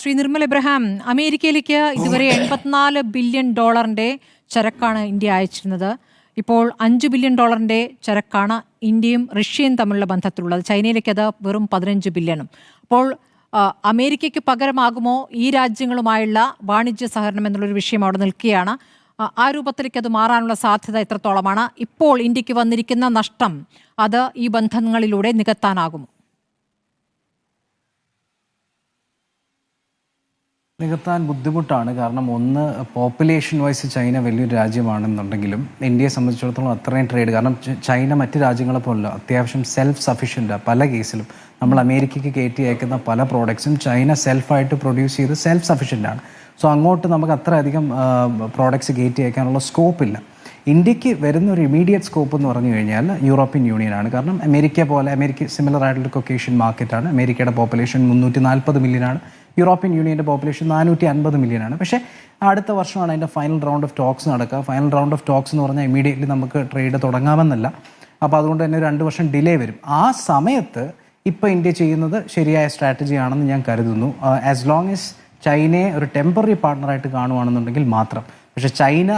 ശ്രീ നിർമ്മൽ ഇബ്രഹാം അമേരിക്കയിലേക്ക് ഇതുവരെ എൺപത്തിനാല് ബില്യൺ ഡോളറിന്റെ ചരക്കാണ് ഇന്ത്യ അയച്ചിരുന്നത്. ഇപ്പോൾ അഞ്ച് ബില്യൺ ഡോളറിന്റെ ചരക്കാണ് ഇന്ത്യയും റഷ്യയും തമ്മിലുള്ള ബന്ധത്തിലുള്ളത്. ചൈനയിലേക്ക് അത് വെറും പതിനഞ്ച് ബില്യണും. അപ്പോൾ അമേരിക്കയ്ക്ക് പകരമാകുമോ ഈ രാജ്യങ്ങളുമായുള്ള വാണിജ്യ സഹകരണം എന്നുള്ളൊരു വിഷയം അവിടെ നിൽക്കുകയാണ്. ആ രൂപത്തിലേക്ക് അത് മാറാനുള്ള സാധ്യത എത്രത്തോളമാണ്? ഇപ്പോൾ ഇന്ത്യയ്ക്ക് വന്നിരിക്കുന്ന നഷ്ടം അത് ഈ ബന്ധങ്ങളിലൂടെ നികത്താനാകുമോ? നികത്താൻ ബുദ്ധിമുട്ടാണ്. കാരണം ഒന്ന് പോപ്പുലേഷൻ വൈസ് ചൈന വലിയൊരു രാജ്യമാണെന്നുണ്ടെങ്കിലും ഇന്ത്യയെ സംബന്ധിച്ചിടത്തോളം അത്രയും ട്രേഡ് കാരണം ചൈന മറ്റ് രാജ്യങ്ങളെ പോലുള്ള അത്യാവശ്യം സെൽഫ് സഫീഷ്യന്റ് പല കേസിലും. നമ്മൾ അമേരിക്കയ്ക്ക് കയറ്റി അയക്കുന്ന പല പ്രോഡക്ട്സും ചൈന സെൽഫായിട്ട് പ്രൊഡ്യൂസ് ചെയ്ത് സെൽഫ് സഫീഷ്യന്റ് ആണ്. സോ അങ്ങോട്ട് നമുക്ക് അത്ര അധികം പ്രോഡക്ട്സ് കയറ്റി അയക്കാനുള്ള സ്കോപ്പ് ഇല്ല. ഇന്ത്യയ്ക്ക് വരുന്ന ഒരു ഇമീഡിയറ്റ് സ്കോപ്പ് എന്ന് പറഞ്ഞു കഴിഞ്ഞാൽ യൂറോപ്യൻ യൂണിയനാണ്. കാരണം അമേരിക്ക പോലെ അമേരിക്ക സിമിലർ ആയിട്ടുള്ള കൊക്കേഷ്യൻ മാർക്കറ്റാണ് അമേരിക്കയുടെ പോപ്പുലേഷൻ മുന്നൂറ്റി നാൽപ്പത് മില്യനാണ് യൂറോപ്യൻ യൂണിയന്റെ പോപ്പുലേഷൻ നാനൂറ്റി അൻപത് മില്യനാണ് പക്ഷേ അടുത്ത വർഷമാണ് അതിന്റെ ഫൈനൽ റൗണ്ട് ഓഫ് ടോക്സ് നടക്കുക. ഫൈനൽ റൗണ്ട് ഓഫ് ടോക്സ് എന്ന് പറഞ്ഞാൽ ഇമീഡിയറ്റ്ലി നമുക്ക് ട്രേഡ് തുടങ്ങാമെന്നല്ല. അപ്പോൾ അതുകൊണ്ട് തന്നെ രണ്ട് വർഷം ഡിലേ വരും. ആ സമയത്ത് ഇപ്പോൾ ഇന്ത്യ ചെയ്യുന്നത് ശരിയായ സ്ട്രാറ്റജി ആണെന്ന് ഞാൻ കരുതുന്നു. ആസ് ലോങ് എസ് ചൈനയെ ഒരു ടെമ്പററി പാർട്ണറായിട്ട് കാണുവാണെന്നുണ്ടെങ്കിൽ മാത്രം. പക്ഷെ ചൈന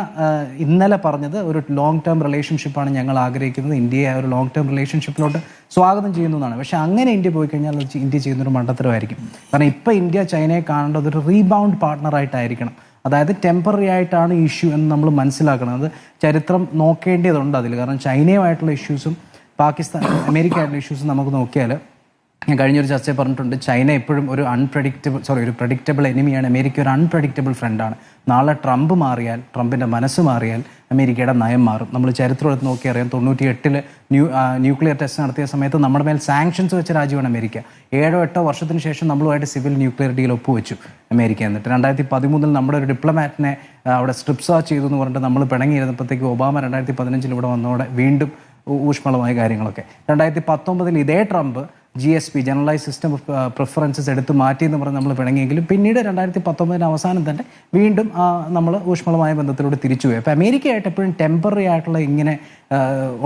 ഇന്നലെ പറഞ്ഞത് ഒരു ലോങ് ടേം റിലേഷൻഷിപ്പാണ് ഞങ്ങൾ ആഗ്രഹിക്കുന്നത്. ഇന്ത്യയെ ഒരു ലോങ് ടേം റിലേഷൻഷിപ്പിലോട്ട് സ്വാഗതം ചെയ്യുന്നു എന്നാണ്. പക്ഷെ അങ്ങനെ ഇന്ത്യ പോയി കഴിഞ്ഞാൽ ഇന്ത്യ ചെയ്യുന്നൊരു മണ്ടത്തരമായിരിക്കും. കാരണം ഇപ്പോൾ ഇന്ത്യ ചൈനയെ കാണേണ്ടത് ഒരു റീബൗണ്ട് പാർട്ണറായിട്ടായിരിക്കണം അതായത് ടെമ്പററി ആയിട്ടാണ് ഇഷ്യൂ എന്ന് നമ്മൾ മനസ്സിലാക്കണം അത് ചരിത്രം നോക്കേണ്ടതുണ്ട് അതിൽ. കാരണം ചൈനയുമായിട്ടുള്ള ഇഷ്യൂസും പാകിസ്ഥാൻ അമേരിക്ക ആയിട്ടുള്ള ഇഷ്യൂസും നമുക്ക് നോക്കിയാൽ ഞാൻ കഴിഞ്ഞൊരു ചർച്ചയിൽ പറഞ്ഞിട്ടുണ്ട് ചൈന എപ്പോഴും ഒരു അൺപ്രഡിക്റ്റബിൾ സോറി ഒരു പ്രഡിക്റ്റബിൾ എനിമിയാണ് അമേരിക്ക ഒരു അൺപ്രഡിക്റ്റബിൾ ഫ്രണ്ടാണ് നാളെ ട്രംപ് മാറിയാൽ ട്രംപിന്റെ മനസ്സ് മാറിയാൽ അമേരിക്കയുടെ നയം മാറും. നമ്മൾ ചരിത്രം എടുത്ത് നോക്കി അറിയാം തൊണ്ണൂറ്റി എട്ടിൽ ന്യൂ ന്യൂക്ലിയർ ടെസ്റ്റ് നടത്തിയ സമയത്ത് നമ്മുടെ മേൽ സാങ്ഷൻസ് വെച്ച രാജ്യമാണ് അമേരിക്ക. ഏഴോ എട്ടോ വർഷത്തിന് ശേഷം നമ്മളുമായിട്ട് സിവിൽ ന്യൂക്ലിയർ ഡീൽ ഒപ്പുവെച്ചു അമേരിക്ക എന്നിട്ട്. രണ്ടായിരത്തി പതിമൂന്നിൽ നമ്മുടെ ഒരു ഡിപ്ലോമാറ്റിനെ അവിടെ സ്ട്രിപ്സ് ചെയ്തു എന്ന് പറഞ്ഞിട്ട് നമ്മൾ പിണങ്ങിയിരുന്നപ്പോഴത്തേക്ക് ഒബാമ രണ്ടായിരത്തി പതിനഞ്ചിൽ ഇവിടെ വന്നതോടെ വീണ്ടും ഊഷ്മളമായ കാര്യങ്ങളൊക്കെ. രണ്ടായിരത്തി പത്തൊമ്പതിൽ ഇതേ Trump G S P generalise system of preferences എടുത്ത് മാറ്റി എന്ന് പറഞ്ഞ് നമ്മൾ പിണങ്ങിയെങ്കിലും പിന്നീട് രണ്ടായിരത്തി പത്തൊമ്പതിന് അവസാനം തന്നെ വീണ്ടും നമ്മൾ ഊഷ്മളമായ ബന്ധത്തിലൂടെ തിരിച്ചുപോയി അപ്പോൾ അമേരിക്കയായിട്ട് എപ്പോഴും ടെമ്പററി ആയിട്ടുള്ള ഇങ്ങനെ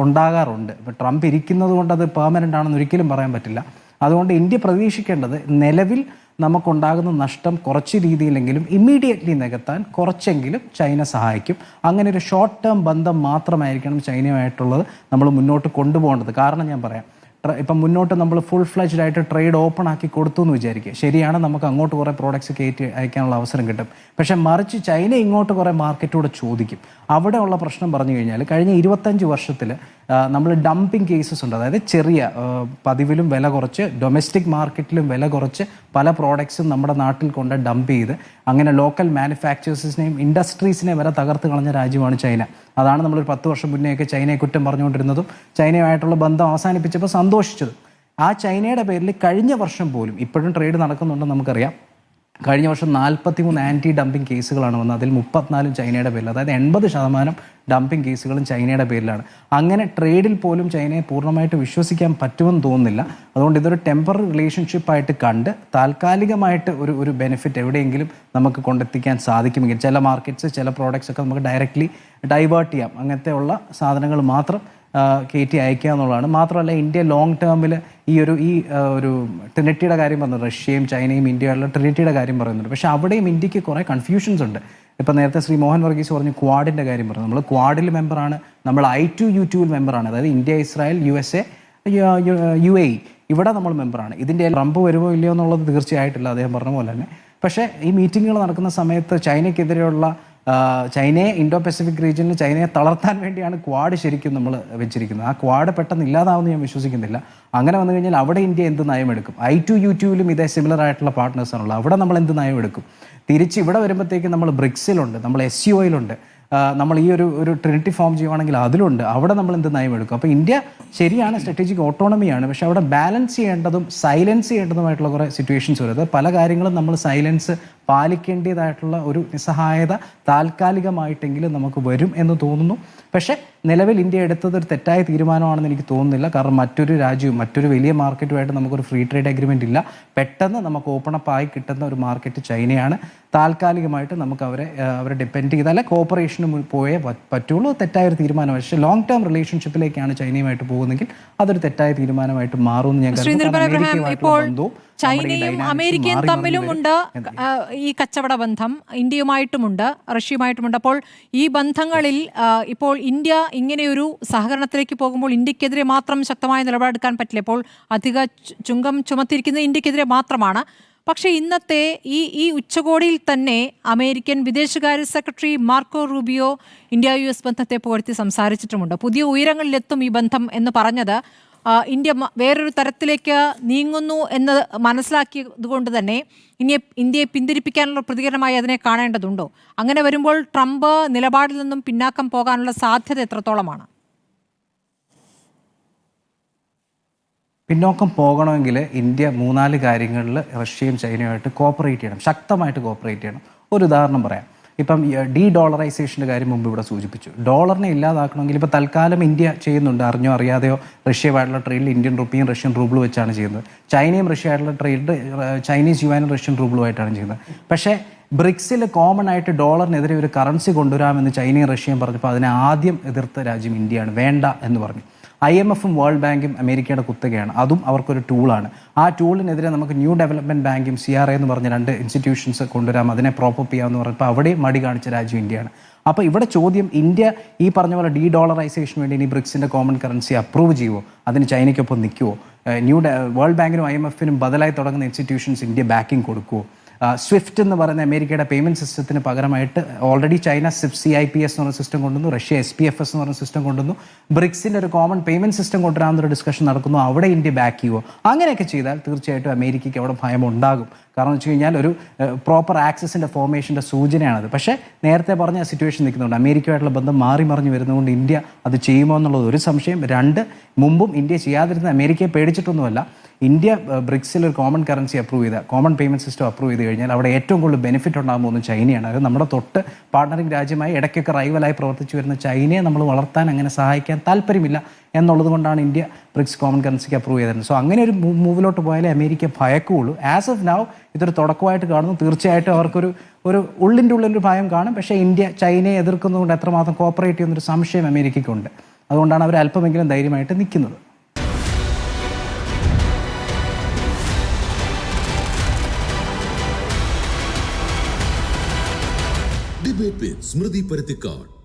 ഉണ്ടാകാറുണ്ട്. ഇപ്പോൾ ട്രംപ് ഇരിക്കുന്നത് കൊണ്ട് അത് പെർമനന്റ് ആണെന്ന് ഒരിക്കലും പറയാൻ പറ്റില്ല. അതുകൊണ്ട് ഇന്ത്യ പ്രതീക്ഷിക്കേണ്ടത് നിലവിൽ നമുക്കുണ്ടാകുന്ന നഷ്ടം കുറച്ച് രീതിയിലെങ്കിലും ഇമ്മീഡിയറ്റ്ലി നികത്താൻ കുറച്ചെങ്കിലും ചൈന സഹായിക്കും. അങ്ങനെ ഒരു ഷോർട്ട് ടേം ബന്ധം മാത്രമായിരിക്കണം ചൈനയുമായിട്ടുള്ളത് നമ്മൾ മുന്നോട്ട് കൊണ്ടുപോകേണ്ടത്. കാരണം ഞാൻ പറയാം ഇപ്പം മുന്നോട്ട് നമ്മൾ ഫുൾ ഫ്ലജ്ഡ് ആയിട്ട് ട്രേഡ് ഓപ്പൺ ആക്കി കൊടുത്തു എന്ന് വിചാരിക്കുക. ശരിയാണ് നമുക്ക് അങ്ങോട്ട് കുറേ പ്രോഡക്റ്റ്സ് കയറ്റി അയക്കാനുള്ള അവസരം കിട്ടും. പക്ഷെ മറിച്ച് ചൈന ഇങ്ങോട്ട് കുറേ മാർക്കറ്റൂടെ ചോദിക്കും. അവിടെയുള്ള പ്രശ്നം പറഞ്ഞു കഴിഞ്ഞാൽ കഴിഞ്ഞ ഇരുപത്തഞ്ച് വർഷത്തിൽ നമ്മൾ ഡംപിങ് കേസസ് ഉണ്ട്. അതായത് ചെറിയ പതിവിലും വില കുറച്ച് ഡൊമസ്റ്റിക് മാർക്കറ്റിലും വില കുറച്ച് പല പ്രോഡക്ട്സും നമ്മുടെ നാട്ടിൽ കൊണ്ട് ഡംപ് ചെയ്ത് അങ്ങനെ ലോക്കൽ മാനുഫാക്ചേഴ്സിനെയും ഇൻഡസ്ട്രീസിനെയും വരെ തകർത്ത് കളഞ്ഞ രാജ്യമാണ് ചൈന. അതാണ് നമ്മളൊരു പത്ത് വർഷം മുന്നേയൊക്കെ ചൈനയെ കുറ്റം പറഞ്ഞുകൊണ്ടിരുന്നതും ചൈനയുമായിട്ടുള്ള ബന്ധം അവസാനിപ്പിച്ചപ്പോൾ സന്തോഷിച്ചത്. ആ ചൈനയുടെ പേരിൽ കഴിഞ്ഞ വർഷം പോലും ഇപ്പോഴും ട്രേഡ് നടക്കുന്നുണ്ടെന്ന് നമുക്കറിയാം കഴിഞ്ഞ വർഷം നാൽപ്പത്തി മൂന്ന് ആന്റി ഡംപിങ് കേസുകളാണ് വന്നത്. അതിൽ മുപ്പത്തിനാലും ചൈനയുടെ പേരിൽ അതായത് എൺപത് ശതമാനം ഡംപിങ് കേസുകളും ചൈനയുടെ പേരിലാണ്. അങ്ങനെ ട്രേഡിൽ പോലും ചൈനയെ പൂർണമായിട്ട് വിശ്വസിക്കാൻ പറ്റുമെന്ന് തോന്നുന്നില്ല. അതുകൊണ്ട് ഇതൊരു ടെമ്പററി റിലേഷൻഷിപ്പായിട്ട് കണ്ട് താൽക്കാലികമായിട്ട് ഒരു ഒരു ബെനിഫിറ്റ് എവിടെയെങ്കിലും നമുക്ക് കൊണ്ടെത്തിക്കാൻ സാധിക്കുമെങ്കിൽ ചില മാർക്കറ്റ്സ് ചില പ്രോഡക്റ്റ്സ് ഒക്കെ നമുക്ക് ഡയറക്റ്റ്ലി ഡൈവേർട്ട് ചെയ്യാം. അങ്ങനത്തെ ഉള്ള സാധനങ്ങൾ മാത്രം കയറ്റി അയക്കുക എന്നുള്ളതാണ്. മാത്രമല്ല ഇന്ത്യ ലോങ് ടേമിൽ ഈ ഒരു ഈ ഒരു ട്രിനിറ്റിയുടെ കാര്യം പറഞ്ഞു റഷ്യയും ചൈനയും ഇന്ത്യയുള്ള ട്രിനിറ്റിയുടെ കാര്യം പറയുന്നുണ്ട്. പക്ഷേ അവിടെയും ഇന്ത്യയ്ക്ക് കുറേ കൺഫ്യൂഷൻസ് ഉണ്ട്. ഇപ്പം നേരത്തെ ശ്രീ മോഹൻ വർഗീസ് പറഞ്ഞു ക്വാഡിന്റെ കാര്യം പറഞ്ഞു. നമ്മൾ ക്വാഡിൽ മെമ്പറാണ് നമ്മൾ ഐ ടു യു ടുവിൽ മെമ്പറാണ്. അതായത് India Israel U S A U A ഇവിടെ നമ്മൾ മെമ്പറാണ്. ഇതിന്റെ ട്രംപ് വരുമോ ഇല്ലയോ എന്നുള്ളത് തീർച്ചയായിട്ടില്ല അദ്ദേഹം പറഞ്ഞ പോലെ തന്നെ. പക്ഷേ ഈ മീറ്റിങ്ങുകൾ നടക്കുന്ന സമയത്ത് ചൈനയ്ക്കെതിരെയുള്ള ചൈനയെ ഇൻഡോ പസഫിക് റീജിയനിൽ ചൈനയെ തളർത്താൻ വേണ്ടിയാണ് ക്വാഡ് ശരിക്കും നമ്മൾ വെച്ചിരിക്കുന്നത്. ആ ക്വാഡ് പെട്ടെന്ന് ഇല്ലാതാവുമെന്ന് ഞാൻ വിശ്വസിക്കുന്നില്ല. അങ്ങനെ വന്നു കഴിഞ്ഞാൽ അവിടെ ഇന്ത്യ എന്ത് നയമെടുക്കും? ഐ ടു യൂട്യൂബിലും ഇതേ സിമിലർ ആയിട്ടുള്ള പാർട്ട്നേഴ്സാണുള്ളത് അവിടെ നമ്മൾ എന്ത് നയമെടുക്കും? തിരിച്ച് ഇവിടെ വരുമ്പോഴത്തേക്ക് നമ്മൾ ബ്രിക്സിലുണ്ട് നമ്മൾ എസ് യു ഐയിലുണ്ട് നമ്മൾ ഈ ഒരു ഒരു ട്രിനിറ്റി ഫോം ചെയ്യുവാണെങ്കിൽ അതിലുണ്ട്. അവിടെ നമ്മൾ എന്ത് നയമെടുക്കും? അപ്പോൾ ഇന്ത്യ ശരിയാണ് സ്ട്രാറ്റജിക് ഓട്ടോണമിയാണ് പക്ഷെ അവിടെ ബാലൻസ് ചെയ്യേണ്ടതും സൈലൻസ് ചെയ്യേണ്ടതുമായിട്ടുള്ള കുറേ സിറ്റുവേഷൻസ് വരും. പല കാര്യങ്ങളും നമ്മൾ സൈലൻസ് പാലിക്കേണ്ടതായിട്ടുള്ള ഒരു നിസ്സഹായത താൽക്കാലികമായിട്ടെങ്കിലും നമുക്ക് വരും എന്ന് തോന്നുന്നു. പക്ഷേ നിലവിൽ ഇന്ത്യ എടുത്തത് ഒരു തെറ്റായ തീരുമാനമാണെന്ന് എനിക്ക് തോന്നുന്നില്ല. കാരണം മറ്റൊരു രാജ്യവും മറ്റൊരു വലിയ മാർക്കറ്റുമായിട്ട് നമുക്കൊരു ഫ്രീ ട്രേഡ് അഗ്രിമെന്റ് ഇല്ല. പെട്ടെന്ന് നമുക്ക് ഓപ്പൺ അപ്പ് ആയി കിട്ടുന്ന ഒരു മാർക്കറ്റ് ചൈനയാണ്. താൽക്കാലികമായിട്ട് നമുക്ക് അവരെ അവരെ ഡിപ്പെൻഡ് ചെയ്താലേ കോപ്പറേഷന് പോയേ പറ്റുള്ളൂ. തെറ്റായ ഒരു തീരുമാനം പക്ഷേ ലോങ് ടേം റിലേഷൻഷിപ്പിലേക്കാണ് ചൈനയുമായിട്ട് പോകുന്നതെങ്കിൽ അതൊരു തെറ്റായ തീരുമാനമായിട്ട് മാറുമെന്ന് ഞാൻ കരുതുന്നു. ഇപ്പോൾ ചൈനയും അമേരിക്കയും തമ്മിലും ഉണ്ട്. ഈ കച്ചവട ബന്ധം ഇന്ത്യയുമായിട്ടുമുണ്ട് റഷ്യയുമായിട്ടുമുണ്ട്. അപ്പോൾ ഈ ബന്ധങ്ങളിൽ ഇപ്പോൾ ഇന്ത്യ ഇങ്ങനെയൊരു സഹകരണത്തിലേക്ക് പോകുമ്പോൾ ഇന്ത്യക്കെതിരെ മാത്രം ശക്തമായ നിലപാടെടുക്കാൻ പറ്റില്ല. ഇപ്പോൾ അധിക ചുങ്കം ചുമത്തിയിരിക്കുന്നത് ഇന്ത്യക്കെതിരെ മാത്രമാണ്. പക്ഷേ ഇന്നത്തെ ഈ ഈ ഉച്ചകോടിയിൽ തന്നെ അമേരിക്കൻ വിദേശകാര്യ secretary Marco Rubio India U S ബന്ധത്തെ പുകഴ്ത്തി സംസാരിച്ചിട്ടുമുണ്ട്. പുതിയ ഉയരങ്ങളിലെത്തും ഈ ബന്ധം എന്ന് പറഞ്ഞത് ഇന്ത്യ വേറൊരു തരത്തിലേക്ക് നീങ്ങുന്നു എന്ന് മനസ്സിലാക്കിയതുകൊണ്ട് തന്നെ ഇനി ഇന്ത്യയെ പിന്തിരിപ്പിക്കാനുള്ള പ്രതികരണമായി അതിനെ കാണേണ്ടതുണ്ടോ? അങ്ങനെ വരുമ്പോൾ ട്രംപ് നിലപാടിൽ നിന്നും പിന്നാക്കം പോകാനുള്ള സാധ്യത എത്രത്തോളമാണ്? പിന്നോക്കം പോകണമെങ്കിൽ ഇന്ത്യ മൂന്നാൽ കാര്യങ്ങളിൽ റഷ്യയും ചൈനയുമായിട്ട് കോപ്പറേറ്റ് ചെയ്യണം. ശക്തമായിട്ട് കോപ്പറേറ്റ് ചെയ്യണം. ഒരു ഉദാഹരണം പറയാം. ഇപ്പം ഡീ ഡോളറൈസേഷന്റെ കാര്യം മുമ്പ് ഇവിടെ സൂചിപ്പിച്ചു. ഡോളറിനെ ഇല്ലാതാക്കണമെങ്കിൽ ഇപ്പോൾ തൽക്കാലം ഇന്ത്യ ചെയ്യുന്നുണ്ട്. അറിഞ്ഞോ അറിയാതെയോ റഷ്യയുമായിട്ടുള്ള ട്രേഡിൽ ഇന്ത്യൻ റുപ്പിയും റഷ്യൻ റൂബിളും വെച്ചാണ് ചെയ്യുന്നത്. ചൈനയും റഷ്യയായിട്ടുള്ള ട്രേഡ് ചൈനീസ് യുവാനും റഷ്യൻ റൂബിളുമായിട്ടാണ് ചെയ്യുന്നത്. പക്ഷേ ബ്രിക്സിൽ കോമൺ ആയിട്ട് ഡോളറിനെതിരെ ഒരു കറൻസി കൊണ്ടുവരാമെന്ന് ചൈനയും റഷ്യയും പറഞ്ഞപ്പോൾ അതിനെ ആദ്യം എതിർത്ത രാജ്യം ഇന്ത്യയാണ്. വേണ്ട എന്ന് പറഞ്ഞു. ഐ എം എഫും വേൾഡ് ബാങ്കും അമേരിക്കയുടെ കുത്തകയാണ്. അതും അവർക്കൊരു ടൂളാണ്. ആ ടൂളിനെതിരെ നമുക്ക് ന്യൂ ഡെവലപ്മെന്റ് ബാങ്കും സി ആർ എന്ന് പറഞ്ഞ രണ്ട് ഇൻസ്റ്റിറ്റ്യൂഷൻസ് കൊണ്ടുവരാം. അതിനെ പ്രോപ്പപ്പ് ചെയ്യാമെന്ന് പറഞ്ഞപ്പോൾ അവിടെ മടി കാണിച്ച രാജ്യം ഇന്ത്യയാണ്. അപ്പോൾ ഇവിടെ ചോദ്യം ഇന്ത്യ ഈ പറഞ്ഞ പോലെ ഡീ ഡോളറൈസേഷന് വേണ്ടി ഇനി ബ്രിക്സിന്റെ കോമൺ കറൻസി അപ്രൂവ് ചെയ്യുമോ അതിന് ചൈനയ്ക്കൊപ്പം നിൽക്കുമോ ന്യൂ വേൾഡ് ബാങ്കിനും ഐ എം എഫിനും ബദലായി തുടങ്ങുന്ന ഇൻസ്റ്റിറ്റ്യൂഷൻസ് ഇന്ത്യ ബാക്കിംഗ് കൊടുക്കുമോ സ്വിഫ്റ്റ് എന്ന് പറയുന്ന അമേരിക്കയുടെ പേയ്മെന്റ് സിസ്റ്റത്തിന് പകരമായിട്ട് already China CIPS C I P S എന്ന് പറഞ്ഞ സിസ്റ്റം കൊണ്ടുവന്നു Russia S P F S എന്ന് പറഞ്ഞ സിസ്റ്റം കൊണ്ടുവന്നു. ബ്രിക്സിന്റെ ഒരു കോമൺ പേയ്മെന്റ് സിസ്റ്റം കൊണ്ടുവരാമെന്നൊരു ഡിസ്കഷൻ നടക്കുന്നു അവിടെ ഇന്ത്യ ബാക്ക് ചെയ്യുമോ അങ്ങനെയൊക്കെ ചെയ്താൽ തീർച്ചയായിട്ടും അമേരിക്കയ്ക്ക് അവിടെ ഭയം ഉണ്ടാകും കാരണം വെച്ച് കഴിഞ്ഞാൽ ഒരു പ്രോപ്പർ ആക്സസിന്റെ ഫോർമേഷന്റെ സൂചനയാണത്. പക്ഷേ നേരത്തെ പറഞ്ഞ സിറ്റുവേഷൻ നിൽക്കുന്നുണ്ട്. അമേരിക്കയുമായിട്ടുള്ള ബന്ധം മാറി മറിഞ്ഞു വരുന്നതുകൊണ്ട് ഇന്ത്യ അത് ചെയ്യുമോ എന്നുള്ളത് ഒരു സംശയം. രണ്ട് മുമ്പും ഇന്ത്യ ചെയ്യാതിരുന്ന അമേരിക്കയെ പേടിച്ചിട്ടൊന്നുമല്ല. ഇന്ത്യ ബ്രിക്സിൽ ഒരു കോമൺ കറൻസി അപ്രൂവ് ചെയ്ത കോമൺ പേയ്മെന്റ് സിസ്റ്റം അപ്രൂവ് ചെയ്ത് കഴിഞ്ഞാൽ അവിടെ ഏറ്റവും കൂടുതൽ ബെനിഫിറ്റ് ഉണ്ടാകാൻ പോകുന്നത് ചൈനയാണ്. അത് നമ്മുടെ തൊട്ട് പാർട്ണറിംഗ് രാജ്യമായി ഇടയ്ക്കൊക്കെ റൈവലായി പ്രവർത്തിച്ചു വരുന്ന ചൈനയെ നമ്മൾ വളർത്താൻ അങ്ങനെ സഹായിക്കാൻ താല്പര്യമില്ല എന്നുള്ളത് കൊണ്ടാണ് ഇന്ത്യ ബ്രിക്സ് കോമൺ കറൻസിക്ക് അപ്രൂവ് ചെയ്തത്. സോ അങ്ങനെ ഒരു മൂവിലോട്ട് പോയാലേ അമേരിക്ക ഭയക്കുള്ളൂ. ആസ് ഓഫ് നൗ ഇതൊരു തുടക്കമായിട്ട് കാണുന്നു. തീർച്ചയായിട്ടും അവർക്കൊരു ഒരു ഉള്ളിന്റെ ഉള്ളിലൊരു ഭയം കാണും. പക്ഷേ ഇന്ത്യ ചൈനയെ എതിർക്കുന്നതുകൊണ്ട് എത്രമാത്രം കോപ്പറേറ്റ് ചെയ്യുന്നൊരു സംശയം അമേരിക്കയ്ക്കുണ്ട്. അതുകൊണ്ടാണ് അവർ അല്പമെങ്കിലും ധൈര്യമായിട്ട് നിൽക്കുന്നത്. वे स्मृति परितिकाड